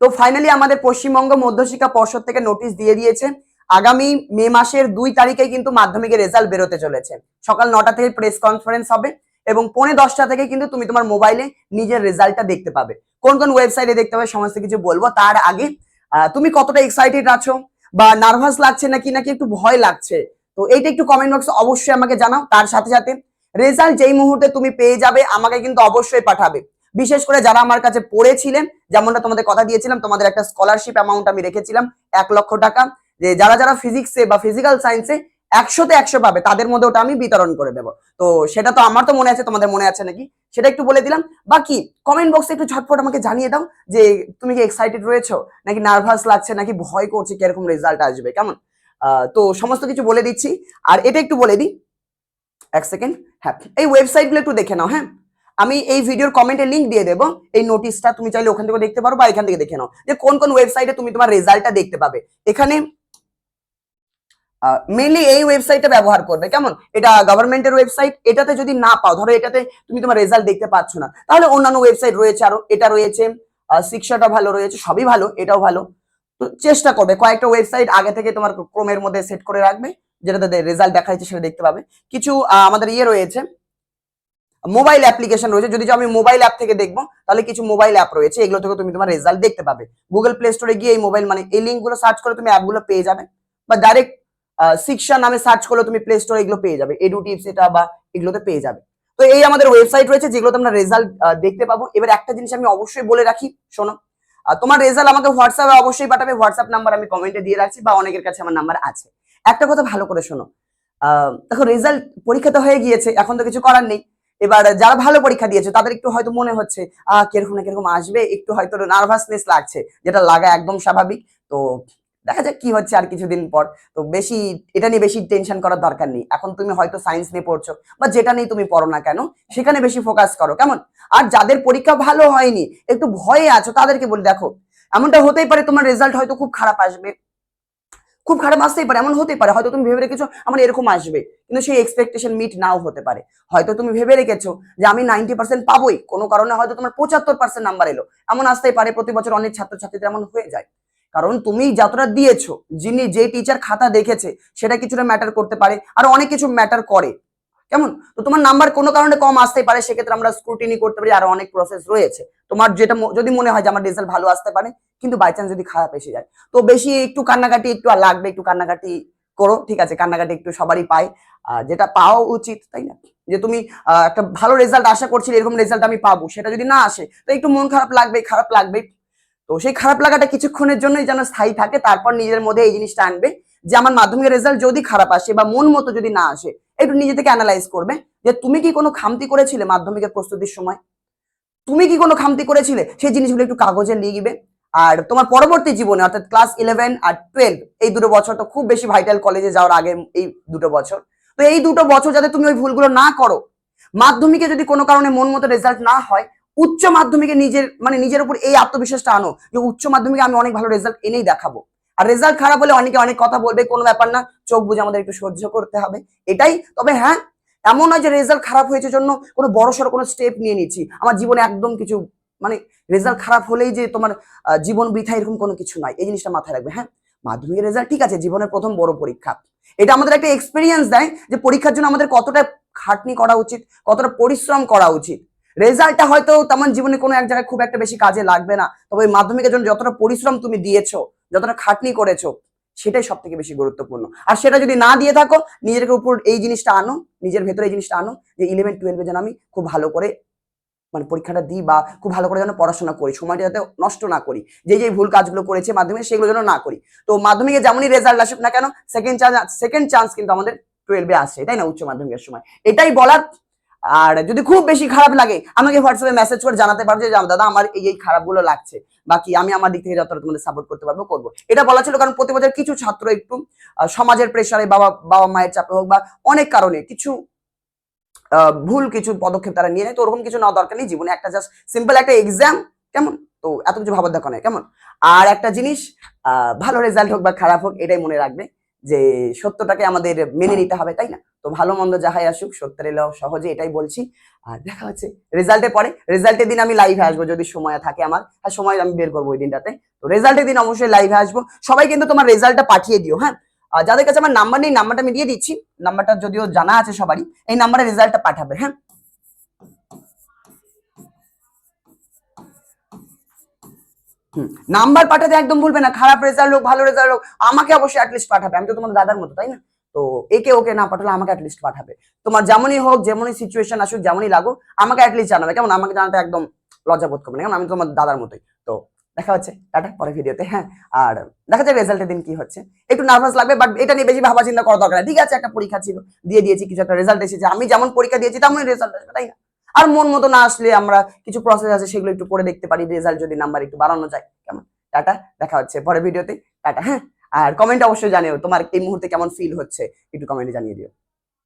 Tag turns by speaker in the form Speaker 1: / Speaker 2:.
Speaker 1: তো ফাইনালি আমাদের পশ্চিমবঙ্গ মধ্যশিক্ষা পর্ষদ থেকে নোটিশ দিয়ে দিয়েছে। আগামী মে মাসের দুই তারিখে কিন্তু মাধ্যমিকের রেজাল্ট বেরোতে চলেছে। সকাল নটা থেকে প্রেস কনফারেন্স হবে এবং পৌনে দশটা থেকে কিন্তু তুমি তোমার মোবাইলে নিজের রেজাল্টটা দেখতে পাবে। কোন কোন ওয়েবসাইটে দেখতে পাবে সমস্ত কিছু বলব। তার আগে তুমি কতটা এক্সাইটেড আছো বা নার্ভাস লাগছে নাকি নাকি একটু ভয় লাগছে? তো এইটা একটু কমেন্ট বক্সে অবশ্যই আমাকে জানাও। তার সাথে সাথে রেজাল্ট যেই মুহূর্তে তুমি পেয়ে যাবে, আমাকে কিন্তু অবশ্যই পাঠাবে। বিশেষ করে যারা আমার কাছে পড়েছিলেন, যেমনটা তোমাদের কথা দিয়েছিলাম, তোমাদের একটা স্কলারশিপ অ্যামাউন্ট আমি রেখেছিলাম, এক লক্ষ টাকা, যে যারা যারা ফিজিক্সে বা ফিজিক্যাল সায়েন্সে একশোতে একশো পাবে, তাদের মধ্যে ওটা আমি বিতরণ করে দেবো। তো সেটা তো আমার তো মনে আছে, তোমাদের মনে আছে নাকি? সেটা একটু বলে দিলাম। বাকি কমেন্ট বক্সে একটু ঝটপট আমাকে জানিয়ে দাও যে তুমি কি এক্সাইটেড রয়েছো? নাকি নার্ভাস লাগছে? নাকি ভয় করছে? কীরকম রেজাল্ট আসবে? কেমন? তো সমস্ত কিছু বলে দিচ্ছি। আর এটা একটু বলে দিই। এক সেকেন্ড হ্যাঁ এই ওয়েবসাইটগুলো একটু দেখে নাও হ্যাঁ? আমি এই ভিডিওর কমেন্টে লিঙ্ক দিয়ে দেবো। এই নোটিশটা তুমি চাইলে ওখান থেকে দেখতে পারো বা এখান থেকে দেখে নাও। যে কোন কোন ওয়েবসাইটে তুমি তোমার রেজাল্টটা দেখতে পাবে। এখানে মেনলি এই ওয়েবসাইটটা ব্যবহার করবে। কেমন? এটা গভর্নমেন্টের ওয়েবসাইট এটাতে যদি না পাও, ধরো এটাতে তুমি তোমার রেজাল্ট দেখতে পাচ্ছ না, তাহলে অন্যান্য ওয়েবসাইট রয়েছে আরও। এটা রয়েছে শিক্ষাটা ভালো রয়েছে, সবই ভালো, এটাও ভালো। তো চেষ্টা করবে, কয়েকটা ওয়েবসাইট আগে থেকে তোমার ক্রোমের মধ্যে সেট করে রাখবে, যেটাতে রেজাল্ট দেখা যাচ্ছে সেটা দেখতে পাবে। কিছু আমাদের ইয়ে রয়েছে মোবাইল অ্যাপ্লিকেশন রয়েছে। যদি আমি মোবাইল অ্যাপ থেকে দেখব, তাহলে কিছু মোবাইল অ্যাপ রয়েছে। এগুলো থেকে তুমি তোমার রেজাল্ট দেখতে পাবে। গুগল প্লে স্টোরে গিয়ে এই মোবাইল মানে এই লিঙ্কগুলো সার্চ করে তুমি অ্যাপগুলো পেয়ে যাবে। বা ডাইরেক্ট শিক্ষা নামে সার্চ করলে তুমি প্লে স্টোরে এগুলো পেয়ে যাবে। এডু টিপস এটা বা এগুলোতে পেয়ে যাবে। তো এই আমাদের ওয়েবসাইট রয়েছে, যেগুলোতে আমরা রেজাল্ট দেখতে পাবো। এবার একটা জিনিস আমি অবশ্যই বলে রাখি, শোনো। তোমার রেজাল্ট আমাকে হোয়াটসঅ্যাপে অবশ্যই পাঠাবে। হোয়াটসঅ্যাপ নাম্বার আমি কমেন্টে দিয়ে রাখছি বা অনেকের কাছে আমার নাম্বার আছে। একটা কথা ভালো করে শোনো। দেখো রেজাল্ট পরীক্ষা তো হয়ে গিয়েছে, এখন তো কিছু করার নেই। এবার যারা ভালো পরীক্ষা দিয়েছে, তাদের একটু হয়তো মনে হচ্ছে আহ কীরকম না কীরকম আসবে? একটু হয়তো নার্ভাসনেস লাগছে, যেটা লাগা একদম স্বাভাবিক। তো দেখা যাক কি হচ্ছে আর কিছুদিন পর। তো বেশি, এটা নিয়ে বেশি টেনশন করার দরকার নেই। এখন তুমি হয়তো সায়েন্স নিয়ে পড়ছো, বা যেটা নিয়ে তুমি পড়ো না কেন, সেখানে বেশি ফোকাস করো, কেমন? আর যাদের পরীক্ষা ভালো হয়নি, একটু ভয়ে আছো, তাদেরকে বলি, দেখো, এমনটা হতেই পারে তোমার রেজাল্ট হয়তো খুব খারাপ আসবে। খুব খারাপ আসতেই পারে, এমন হতেই পারে। হয়তো তুমি ভেবে রেখেছো, আমার এরকম আসবে। কিন্তু সেই এক্সপেকটেশন মিট নাও হতে পারে। হয়তো তুমি ভেবে রেখেছো যে আমি নাইনটি পার্সেন্ট পাবোই, কোনো কারণে হয়তো তোমার পঁচাত্তর পার্সেন্ট নাম্বার এলো। এমন আসতেই পারে প্রতি বছর অনেক ছাত্রছাত্রীদের এমন হয়ে যায়। কারণ তুমি যতটা দিয়েছ, যিনি যে টিচার খাতা দেখেছে, সেটা কিছুটা ম্যাটার করতে পারে, আর অনেক কিছু ম্যাটার করে। কেমন? তো তোমার নাম্বার কোনো কারণে কম আসতে পারে, সেক্ষেত্রে আমরা স্ক্রুটিনি করতে পারি, আরও অনেক প্রসেস রয়েছে। তোমার যেটা যদি মনে হয় যে আমার রেজাল্ট ভালো আসতে পারে, কিন্তু বাই চান্স যদি খারাপ এসে যায়। তো বেশি একটু কান্নাকাটি একটু আর লাগবে, একটু কান্নাকাটি করো, ঠিক আছে? কান্নাকাটি একটু সবারই পায়। যেটা পাওয়া উচিত, তাই না? যে তুমি একটা ভালো রেজাল্ট আশা করছিলে, এরকম রেজাল্ট আমি পাবো, সেটা যদি না আসে, তো একটু মন খারাপ লাগবে খারাপ লাগবে তো সেই খারাপ লাগাটা কিছুক্ষণের জন্যই যেন স্থায়ী থাকে, তারপর নিজের মধ্যে এই জিনিসটা আনবে যে আমার মাধ্যমিকের রেজাল্ট যদি খারাপ আসে বা মন মতো যদি না আসে একটু নিজে থেকে অ্যানালাইজ করবে যে তুমি কি কোনো খামতি করেছিলে মাধ্যমিকের প্রস্তুতির সময়? তুমি কি কোনো খামতি করেছিলে? সেই জিনিসগুলো একটু কাগজে লিখবে আর তোমার পরবর্তী জীবনে, অর্থাৎ ক্লাস ইলেভেন আর টুয়েলভ এই দুটো বছর তো খুব বেশি ভাইটাল কলেজে যাওয়ার আগে এই দুটো বছর। তো এই দুটো বছর যাতে তুমি ওই ভুলগুলো না করো, মাধ্যমিকে যদি কোনো কারণে মন মতো রেজাল্ট না হয়, উচ্চ মাধ্যমিকে নিজের মানে নিজের উপর এই আত্মবিশ্বাসটা আনো যে উচ্চ মাধ্যমিকে আমি অনেক ভালো রেজাল্ট এনেই দেখাবো। আর রেজাল্ট খারাপ হলে অনেকে অনেক কথা বলবে, কোনো ব্যাপার না, চোখ বুঝে আমাদের একটু সহ্য করতে হবে। এটাই, তবে হ্যাঁ এমন নয় যে রেজাল্ট খারাপ হয়েছে জন্য কোনো বড় সড়ো কোনো স্টেপ নিয়ে নিচ্ছি। আমার জীবনে একদম কিছু মানে রেজাল্ট খারাপ হলেই যে তোমার জীবন বৃথা এরকম কোনো কিছু নয়। এই জিনিসটা মাথায় রাখবে হ্যাঁ? মাধ্যমিকের রেজাল্ট ঠিক আছে, জীবনের প্রথম বড় পরীক্ষা। এটা আমাদের একটা এক্সপিরিয়েন্স দেয় যে পরীক্ষার জন্য আমাদের কতটা খাটনি করা উচিত, কতটা পরিশ্রম করা উচিত। রেজাল্টটা হয়তো তেমন জীবনে কোনো এক জায়গায় খুব একটা বেশি কাজে লাগবে না, তবে মাধ্যমিকের জন্য যতটা পরিশ্রম তুমি দিয়েছ যতটা খাটনি করেছ, সেটাই সব থেকে বেশি গুরুত্বপূর্ণ। আর সেটা যদি না দিয়ে থাকো নিজের উপর এই জিনিসটা আনো, নিজের ভেতরে এই জিনিসটা আনো, যে ইলেভেন টুয়েলভে যেন আমি খুব ভালো করে মানে পরীক্ষাটা দিই বা খুব ভালো করে যেন পড়াশোনা করি, সময়টা যাতে নষ্ট না করি, যে যে ভুল কাজগুলো করেছে মাধ্যমিকে সেগুলো যেন না করি। তো মাধ্যমিকে যেমনই রেজাল্ট আসুক না কেন সেকেন্ড চান্স সেকেন্ড চান্স কিন্তু আমাদের টুয়েলভে আসছে তাই না, উচ্চ মাধ্যমিকের সময়? এটাই বলার আর যদি খুব বেশি খারাপ লাগে, আমাকে হোয়াটসঅ্যাপে মেসেজ করে জানাতে পারো যে দাদা, আমার এই এই খারাপগুলো লাগছে। বাকি আমি আমার দিক থেকে যতটা তোমাদের সাপোর্ট করতে পারব, করব। এটা বলা ছিল কারণ প্রতি বছর কিছু ছাত্র একটু সমাজের প্রেশারে বাবা বাবা মায়ের চাপে হোক বা অনেক কারণে কিছু ভুল কিছু পদক্ষেপ তারা নিয়ে নেয়। তো ওরকম কিছু না দরকার নেই। জীবনে একটা জাস্ট সিম্পল একটা এক্সাম কেমন? তো এত কিছু ভাবার দেখা নেই, কেমন? আর একটা জিনিস ভালো রেজাল্ট হোক বা খারাপ হোক, এটাই মনে রাখবে যে, সত্যটাকে আমাদের মেনে নিতে হবে, তাই না? তো ভালো মন্দ যাহাই আসুক, সত্যের এলেও সহজে এটাই বলছি। আর দেখা হচ্ছে রেজাল্টের পরে। রেজাল্টের দিন আমি লাইভে আসব যদি সময় থাকে আমার। আর সময় আমি বের করব ওই দিনটাতে। তো রেজাল্টের দিন অবশ্যই লাইভে আসব। সবাই কিন্তু তোমার রেজাল্টটা পাঠিয়ে দিও হ্যাঁ। যাদের কাছে আমার নাম্বার নেই নাম্বারটা আমি দিয়ে দিচ্ছি। নাম্বারটা যদিও জানা আছে সবারই, এই নাম্বারে রেজাল্টটা পাঠাবে হ্যাঁ। নাম্বার পাঠাতে একদম ভুলবে না। খারাপ রেজাল্ট হোক, ভালো রেজাল্ট হোক, আমাকে অবশ্যই অ্যাটলিস্ট পাঠাবে। আমি তো তোমার দাদার মতো, তাই না? তো একে ওকে না পাঠালে আমাকে অ্যাটলিস্ট পাঠাবে। তোমার যেমনই হোক, যেমনই সিচুয়েশন আসুক, যেমনই লাগুক, আমাকে অ্যাটলিস্ট জানাবে। কেমন? আমাকে জানাতে একদম লজ্জা বোধ করবে না। কেমন? আমি তোমার দাদার মতোই। তো দেখা হচ্ছে। টাটা পরে ভিডিওতে। হ্যাঁ আর দেখা যাক রেজাল্টের দিন কি হচ্ছে। একটু নার্ভাস লাগবে বাট এটা নিয়ে বেশি ভাবা চিন্তা করা দরকার ঠিক আছে, একটা পরীক্ষা ছিল, দিয়ে দিয়েছি, কিছু একটা রেজাল্ট এসেছে। আমি যেমন পরীক্ষা দিয়েছি, তেমনই রেজাল্ট আসবে, তাই না? আর মন মতো না আসলে আমরা কিছু প্রসেস আছে, সেগুলো একটু করে দেখতে পারি। রেজাল্ট যদি নাম্বার একটু বাড়ানো যায়। কেমন? টাটা, দেখা হচ্ছে পরে ভিডিওতে। টাটা হ্যাঁ। আর কমেন্ট অবশ্যই জানিও তোমার এই মুহূর্তে কেমন ফিল হচ্ছে একটু কমেন্টে জানিয়ে দিও।